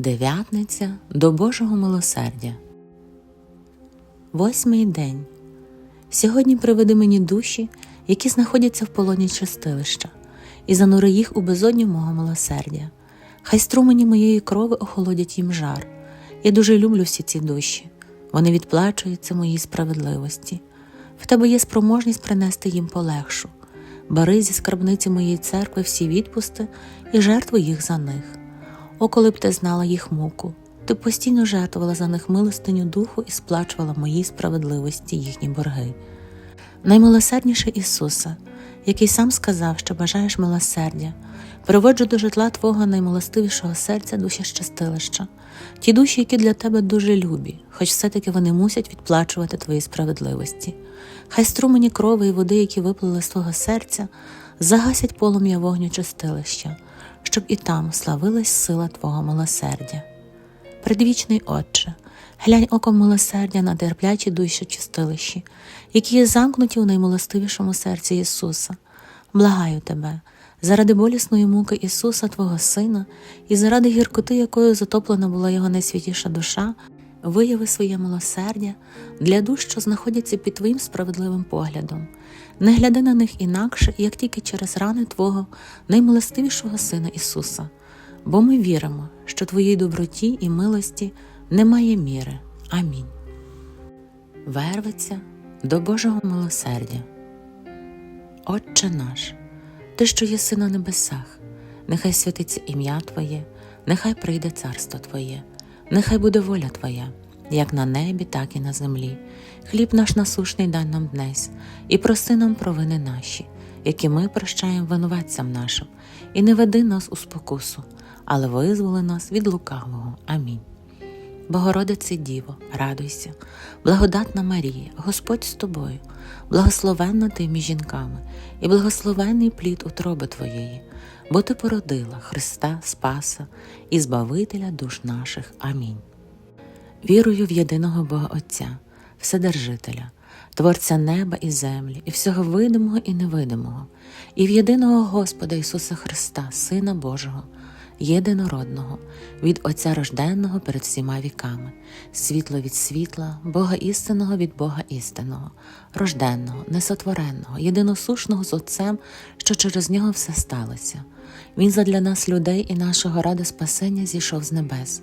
Дев'ятниця до Божого милосердя. Восьмий день. Сьогодні приведи мені душі, які знаходяться в полоні чистилища, і занури їх у безодню мого милосердя. Хай струмені моєї крови охолодять їм жар. Я дуже люблю всі ці душі. Вони відплачуються моїй справедливості. В тебе є спроможність принести їм полегшу. Бери зі скарбниці моєї церкви всі відпусти і жертвуй їх за них. О, коли б ти знала їх муку, ти постійно жертвувала за них милостиню духу і сплачувала моїй справедливості їхні борги. Наймилосердніше Ісуса, який сам сказав, що бажаєш милосердя, приводжу до житла Твого наймилостивішого серця душі щастилища, ті душі, які для тебе дуже любі, хоч все-таки вони мусять відплачувати Твої справедливості. Хай струмені крови і води, які виплили з Твого серця, загасять полум'я вогню чистилища, щоб і там славилась сила Твого милосердя. Предвічний Отче, глянь оком милосердя на терплячі душі чистилищі, які є замкнуті у наймилостивішому серці Ісуса. Благаю тебе, заради болісної муки Ісуса, Твого Сина, і заради гіркоти, якою затоплена була Його найсвятіша душа, вияви своє милосердя для душ, що знаходяться під Твоїм справедливим поглядом. Не гляди на них інакше, як тільки через рани Твого наймилостивішого Сина Ісуса бо ми віримо, що Твоїй доброті і милості немає міри. Амінь. Вервиться до Божого милосердя. Отче наш, Ти, що єси на небесах, нехай святиться ім'я Твоє, нехай прийде царство Твоє, нехай буде воля Твоя, як на небі, так і на землі. Хліб наш насушний дай нам днесь, і проси нам провини наші, які ми прощаємо винуватцям нашим, і не веди нас у спокусу, але визволи нас від лукавого. Амінь. Богородице Діво, радуйся, благодатна Марія, Господь з тобою, благословенна ти між жінками, і благословенний плід утроби Твоєї, бо Ти породила Христа Спаса і Збавителя душ наших. Амінь. Вірую в єдиного Бога Отця, Вседержителя, Творця неба і землі, і всього видимого і невидимого, і в єдиного Господа Ісуса Христа, Сина Божого, єдинородного, від Отця рожденного перед всіма віками, світло від світла, Бога істинного від Бога істинного, рожденного, несотвореного, єдиносушного з Отцем, що через нього все сталося. Він задля нас, людей і нашого ради спасення зійшов з небес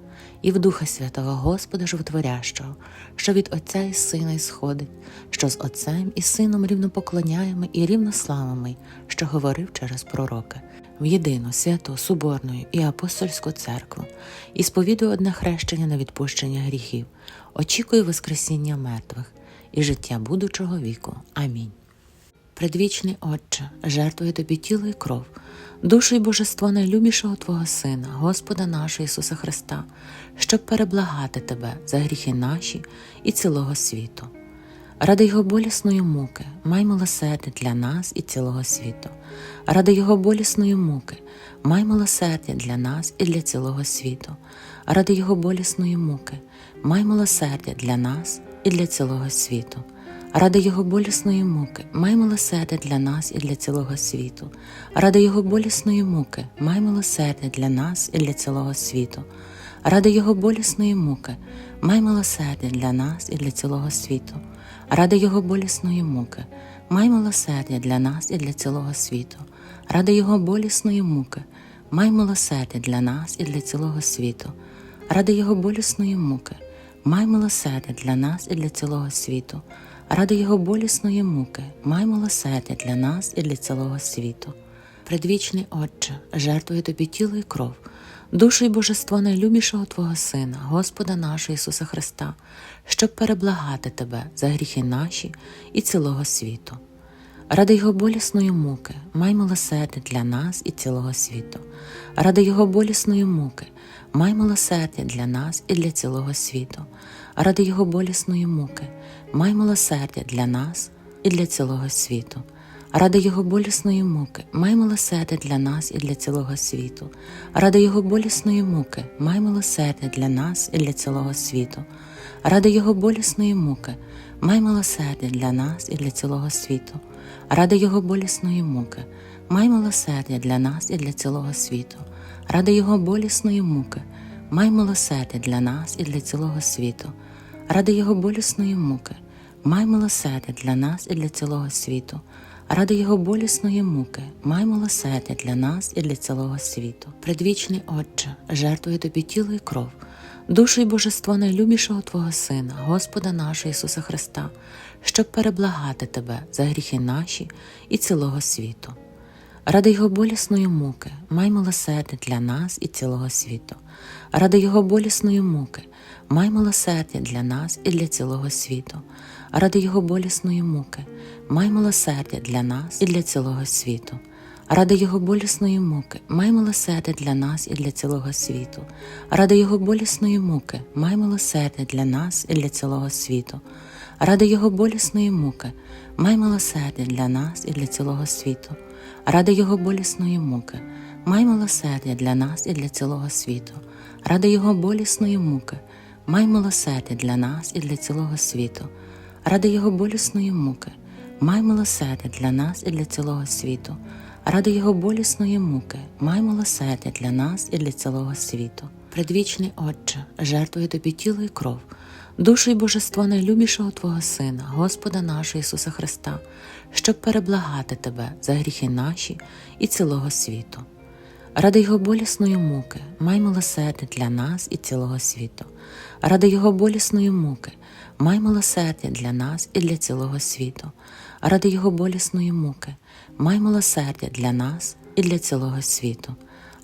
І в Духа Святого Господа Животворящого, що від Отця і Сина ісходить, що з Отцем і Сином рівно поклоняємо і рівно славимо, що говорив через пророка, в єдину святу, Соборну і апостольську церкву, і сповідую одне хрещення на відпущення гріхів, очікую Воскресіння мертвих і життя будучого віку. Амінь. Предвічний Отче, жертвує тобі тіло і кров, душу і божество найлюбішого Твого Сина, Господа нашого Ісуса Христа, щоб переблагати Тебе за гріхи наші і цілого світу. Ради Його болісної муки, май милосердя для нас і цілого світу. Ради Його болісної муки, май милосердя для нас і для цілого світу. Ради Його болісної муки, май милосердя для нас і для цілого світу. Ради Його болісної муки, май милосердя для нас і для цілого світу. Ради Його болісної муки, май милосердя для нас і для цілого світу. Ради Його болісної муки, май милосердя для нас і для цілого світу. Ради Його болісної муки, май милосердя для нас і для цілого світу. Ради Його болісної муки, май милосердя для нас і для цілого світу. Ради Його болісної муки, май милосердя для нас і для цілого світу. Ради Його болісної муки, май милосердя для нас і для цілого світу. Предвічний Отче, жертвує тобі тіло і кров, душу і божество найлюбішого Твого Сина, Господа нашого Ісуса Христа, щоб переблагати Тебе за гріхи наші і цілого світу. Ради Його болісної муки, май милосердя для нас і цілого світу. Ради Його болісної муки, май милосердя для нас і для цілого світу. Ради Його болісної муки, май милосердя для нас і для цілого світу. ради Його болісної муки, май милосердя для нас і для цілого світу, ради Його болісної муки, май милосердя для нас і для цілого світу, ради Його болісної муки, май милосердя для нас і для цілого світу, ради Його болісної муки, май милосердя для нас і для цілого світу, ради Його болісної муки, май милосердя для нас і для цілого світу, ради Його болісної муки, май милосердя для нас і для цілого світу, ради Його болісної муки, май милосердя для нас і для цілого світу. Предвічний Отче, жертвую тобі тіло і кров, душу і божество найлюбішого Твого Сина, Господа нашого Ісуса Христа, щоб переблагати Тебе за гріхи наші і цілого світу. Ради Його болісної муки, май милосердя для нас і цілого світу. Ради Його болісної муки, май милосердя для нас і для цілого світу. Ради Його болісної муки, май милосердя для нас і для цілого світу. Ради Його болісної муки, май милосердя для нас і для цілого світу. Ради Його болісної муки, май милосердя для нас і для цілого світу. Ради Його болісної муки, май милосердя для нас і для цілого світу. Ради Його болісної муки, май милосердя для нас і для цілого світу. Ради Його болісної муки, май милосердя для нас і для цілого світу. Ради Його болісної муки, май милосердя для нас і для цілого світу. Ради Його болісної муки, май милосердя для нас і для цілого світу. Предвічний Отче, жертвую тобі тіло і кров, душу і божество найлюбішого Твого Сина, Господа нашого Ісуса Христа, щоб переблагати Тебе за гріхи наші і цілого світу. Ради Його болісної муки, май милосердя для нас і цілого світу. Ради Його болісної муки, май милосердя для нас і для цілого світу. Ради Його болісної муки, май милосердя для нас і для цілого світу.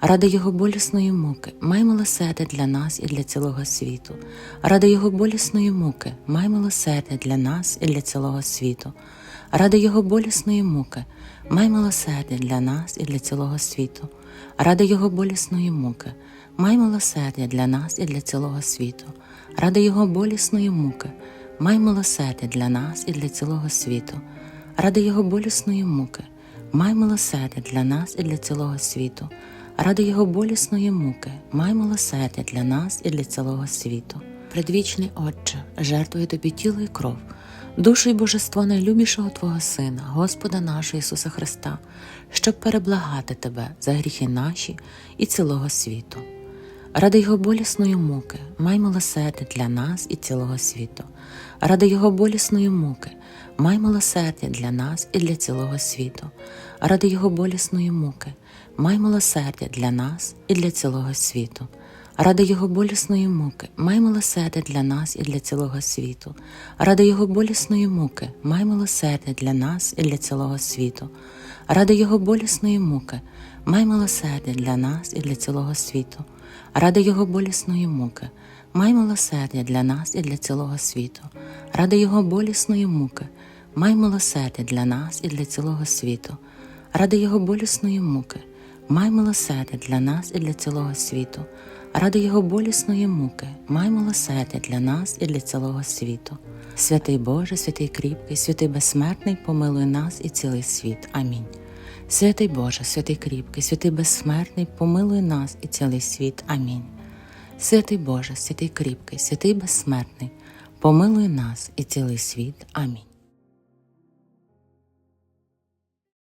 Ради Його болісної муки, май милосердя для нас і для цілого світу. Ради Його болісної муки, май милосердя для нас і для цілого світу. Ради Його болісної муки, май милосердя для нас і для цілого світу. Ради Його болісної муки, май милосердя для нас і для цілого світу. Ради Його болісної муки, май милосердя для нас і для цілого світу. Ради Його болісної муки, май милосердя для нас і для цілого світу. Ради Його болісної муки, май милосердя для нас і для цілого світу. Предвічний Отче, жертвую тобі тіло і кров, душу і божество найлюбішого Твого Сина, Господа нашого Ісуса Христа, щоб переблагати Тебе за гріхи наші і цілого світу. Ради Його болісної муки, май милосердя для нас і цілого світу. Ради Його болісної муки, май милосердя для нас і для цілого світу. Ради Його болісної муки, май милосердя для нас і для цілого світу. Ради Його болісної муки, май милосердя для нас і для цілого світу. Ради Його болісної муки, май милосердя для нас і для цілого світу. Ради Його болісної муки, май милосердя для нас і для цілого світу. Ради Його болісної муки, май милосердя для нас і для цілого світу. Ради Його болісної муки, май милосердя для нас і для цілого світу. Ради Його болісної муки, май милосердя для нас і для цілого світу. Ради Його болісної муки, май милосердя для нас і для цілого світу. Святий Боже, святий кріпкий, святий безсмертний, помилуй нас і цілий світ. Амінь. Святий Боже, святий кріпкий, святий безсмертний, помилуй нас і цілий світ. Амінь. Святий Боже, святий кріпкий, святий безсмертний, помилуй нас і цілий світ. Амінь.